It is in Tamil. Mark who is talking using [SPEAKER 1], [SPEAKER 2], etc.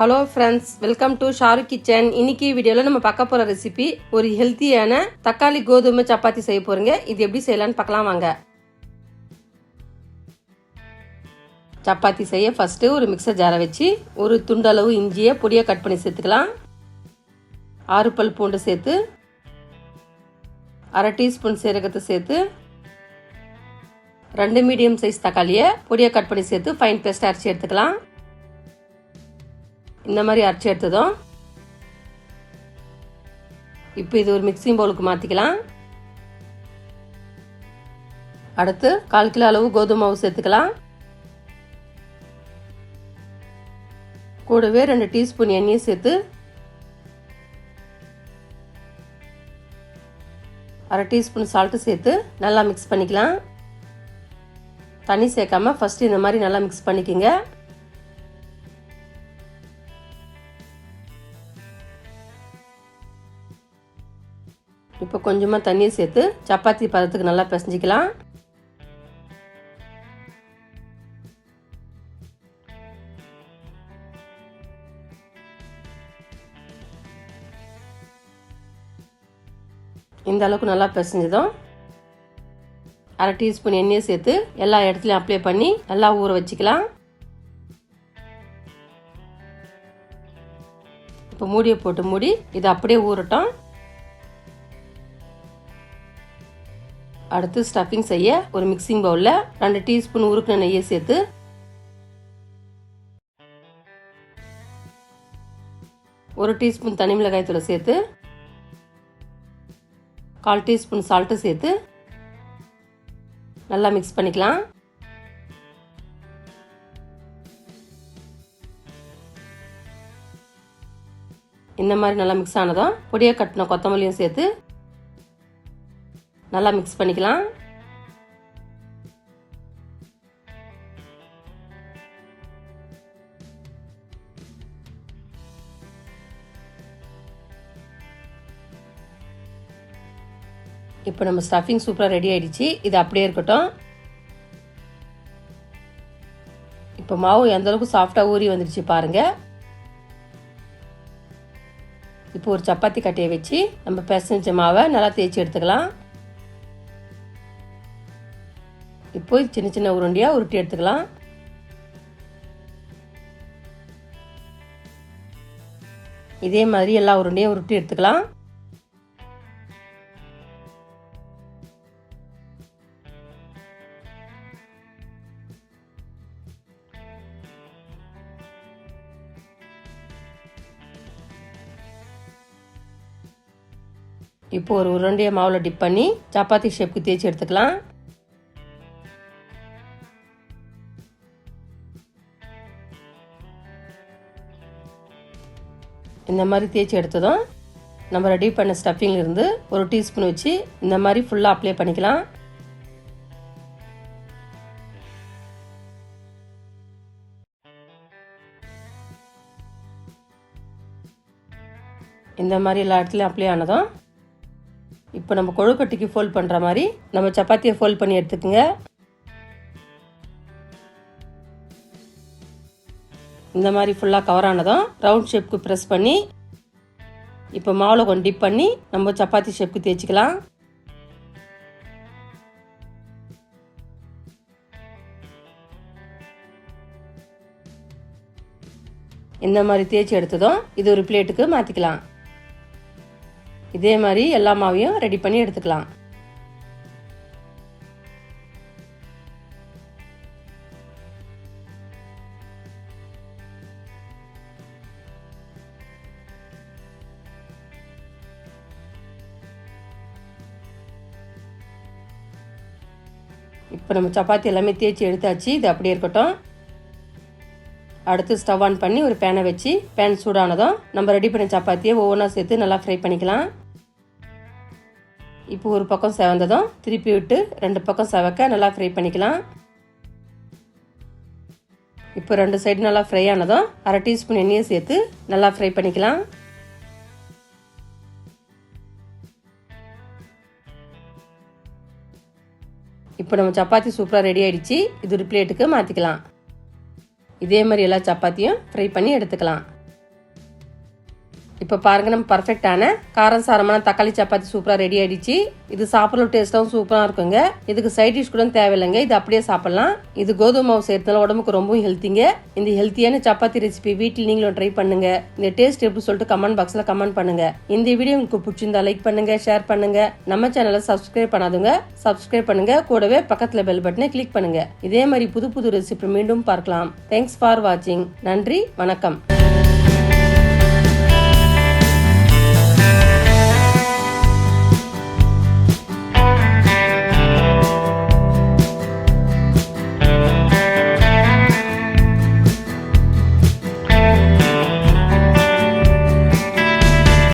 [SPEAKER 1] Hello friends welcome to Shahrukh kitchen இன்னைக்கு வீடியோவில் நம்ம பார்க்க போகிற ரெசிபி ஒரு ஹெல்த்தியான தக்காளி கோதுமை சப்பாத்தி செய்ய போறீங்க. இது எப்படி செய்யலான்னு பார்க்கலாம் வாங்க. சப்பாத்தி செய்ய ஃபஸ்ட்டு ஒரு மிக்சர் ஜாரை வச்சு ஒரு துண்டளவு இஞ்சியை பொடியை கட் பண்ணி சேர்த்துக்கலாம். ஆறு பல் பூண்டு சேர்த்து அரை டீஸ்பூன் சீரகத்தை சேர்த்து ரெண்டு மீடியம் சைஸ் தக்காளியை பொடியை கட் பண்ணி சேர்த்து ஃபைன் பேஸ்ட் அரைச்சி எடுத்துக்கலாம். இந்த மாதிரி அரைச்சி எடுத்ததும் இப்போ இது ஒரு மிக்சிங் பவுலுக்கு மாற்றிக்கலாம் அடுத்து கால் கிலோ அளவு கோதுமை மாவு சேர்த்துக்கலாம். கூடவே ரெண்டு டீஸ்பூன் எண்ணெயை சேர்த்து அரை டீஸ்பூன் சால்ட்டு சேர்த்து நல்லா மிக்ஸ் பண்ணிக்கலாம். தண்ணி சேர்க்காம ஃபஸ்ட்டு இந்த மாதிரி நல்லா மிக்ஸ் பண்ணிக்கோங்க. இப்போ கொஞ்சமாக தண்ணியை சேர்த்து சப்பாத்தி பதத்துக்கு நல்லா பிசைஞ்சிக்கலாம். இந்த அளவுக்கு நல்லா பிசைஞ்சதும் அரை டீஸ்பூன் எண்ணெயை சேர்த்து எல்லா இடத்துலையும் அப்ளை பண்ணி நல்லா ஊற வச்சுக்கலாம். இப்போ மூடியை போட்டு மூடி இது அப்படியே ஊறட்டும். அடுத்து ஸ்டஃபிங் செய்ய ஒரு மிக்சிங் பவுலில் ரெண்டு டீஸ்பூன் உருக்குன நெய்யை சேர்த்து ஒரு டீஸ்பூன் தனி மிளகாய்த்தூளை சேர்த்து கால் டீஸ்பூன் சால்ட்டு சேர்த்து நல்லா மிக்ஸ் பண்ணிக்கலாம். இந்த மாதிரி நல்லா மிக்ஸ் ஆனதும் பொடியை கட்டின கொத்தமல்லியும் சேர்த்து நல்லா மிக்ஸ் பண்ணிக்கலாம். இப்போ நம்ம ஸ்டஃபிங் சூப்பராக ரெடி ஆயிடுச்சு. இது அப்படியே இருக்கட்டும். இப்போ மாவு எந்த அளவுக்கு சாஃப்டாக ஊறி வந்துடுச்சு பாருங்க. இப்போ ஒரு சப்பாத்தி கட்டையை வச்சு நம்ம பிசைஞ்ச மாவை நல்லா தேய்ச்சி எடுத்துக்கலாம். இப்போ சின்ன சின்ன உருண்டையாக உருட்டி எடுத்துக்கலாம். இதே மாதிரி எல்லா உருண்டையும் உருட்டி எடுத்துக்கலாம். இப்போ ஒரு உருண்டையை மாவில் டிப் பண்ணி சப்பாத்தி ஷேப்புக்கு தேய்ச்சி எடுத்துக்கலாம். இந்த மாதிரி தேய்ச்சி எடுத்ததும் நம்ம ரெடி பண்ண ஸ்டஃபிங்லேருந்து ஒரு டீஸ்பூன் வச்சு இந்த மாதிரி ஃபுல்லாக அப்ளை பண்ணிக்கலாம். இந்த மாதிரி எல்லா இடத்துலையும் அப்ளை ஆனதும் இப்போ நம்ம கொழுக்கட்டைக்கு ஃபோல்ட் பண்ணுற மாதிரி நம்ம சப்பாத்தியை ஃபோல்ட் பண்ணி எடுத்துக்கோங்க. இந்த மாதிரி ஃபுல்லாக கவர் ஆனதும் ரவுண்ட் ஷேப்க்கு ப்ரெஸ் பண்ணி இப்போ மாவில் கொஞ்சம் டிப் பண்ணி நம்ம சப்பாத்தி ஷேப்க்கு தேய்ச்சிக்கலாம். இந்த மாதிரி தேய்ச்சி எடுத்ததும் இது ஒரு பிளேட்டுக்கு மாற்றிக்கலாம் இதே மாதிரி எல்லா மாவையும் ரெடி பண்ணி எடுத்துக்கலாம். இப்போ நம்ம சப்பாத்தி எல்லாமே தேய்ச்சி எடுத்தாச்சு. இது அப்படியே இருக்கட்டும். அடுத்து ஸ்டவ் ஆன் பண்ணி ஒரு பேனை வச்சு பேன் சூடானதும் நம்ம ரெடி பண்ண சப்பாத்தியை ஒவ்வொன்றா சேர்த்து நல்லா ஃப்ரை பண்ணிக்கலாம். இப்போ ஒரு பக்கம் செவந்ததும் திருப்பி விட்டு ரெண்டு பக்கம் செவக்க நல்லா ஃப்ரை பண்ணிக்கலாம். இப்போ ரெண்டு சைடு நல்லா ஃப்ரை ஆனதும் அரை டீஸ்பூன் எண்ணெயை சேர்த்து நல்லா ஃப்ரை பண்ணிக்கலாம். இப்போ நம்ம சப்பாத்தி சூப்பராக ரெடி ஆகிடுச்சு இது ஒரு பிளேட்டுக்கு மாற்றிக்கலாம் இதே மாதிரி எல்லா சப்பாத்தியும் ஃப்ரை பண்ணி எடுத்துக்கலாம். இப்போ பாருங்க நம்ம பர்ஃபெக்டான காரம் சாரமான தக்காளி சப்பாத்தி சூப்பராக ரெடி ஆயிடுச்சு. இது சாப்பிட்ற டேஸ்ட்டாகவும் சூப்பராக இருக்குங்க. இதுக்கு சைட் டிஷ் கூட தேவையில்லைங்க. இது அப்படியே சாப்பிடலாம். இது கோதுமை மாவு சேர்த்தனால உடம்புக்கு ரொம்பவும் ஹெல்த்திங்க இந்த ஹெல்த்தியான சப்பாத்தி ரெசிபி வீட்டில் நீங்களும் ட்ரை பண்ணுங்க. இந்த டேஸ்ட் எப்படி சொல்லிட்டு கமெண்ட் பாக்ஸில் கமெண்ட் பண்ணுங்க. இந்த வீடியோ உங்களுக்கு பிடிச்சிருந்தா லைக் பண்ணுங்க ஷேர் பண்ணுங்க. நம்ம சேனலை சப்ஸ்கிரைப் பண்ணாதுங்க சப்ஸ்கிரைப் பண்ணுங்க. கூடவே பக்கத்தில் பெல் பட்டனை கிளிக் பண்ணுங்க. இதே மாதிரி புது புது ரெசிபி மீண்டும் பார்க்கலாம். தேங்க்ஸ் ஃபார் வாட்சிங் நன்றி வணக்கம்.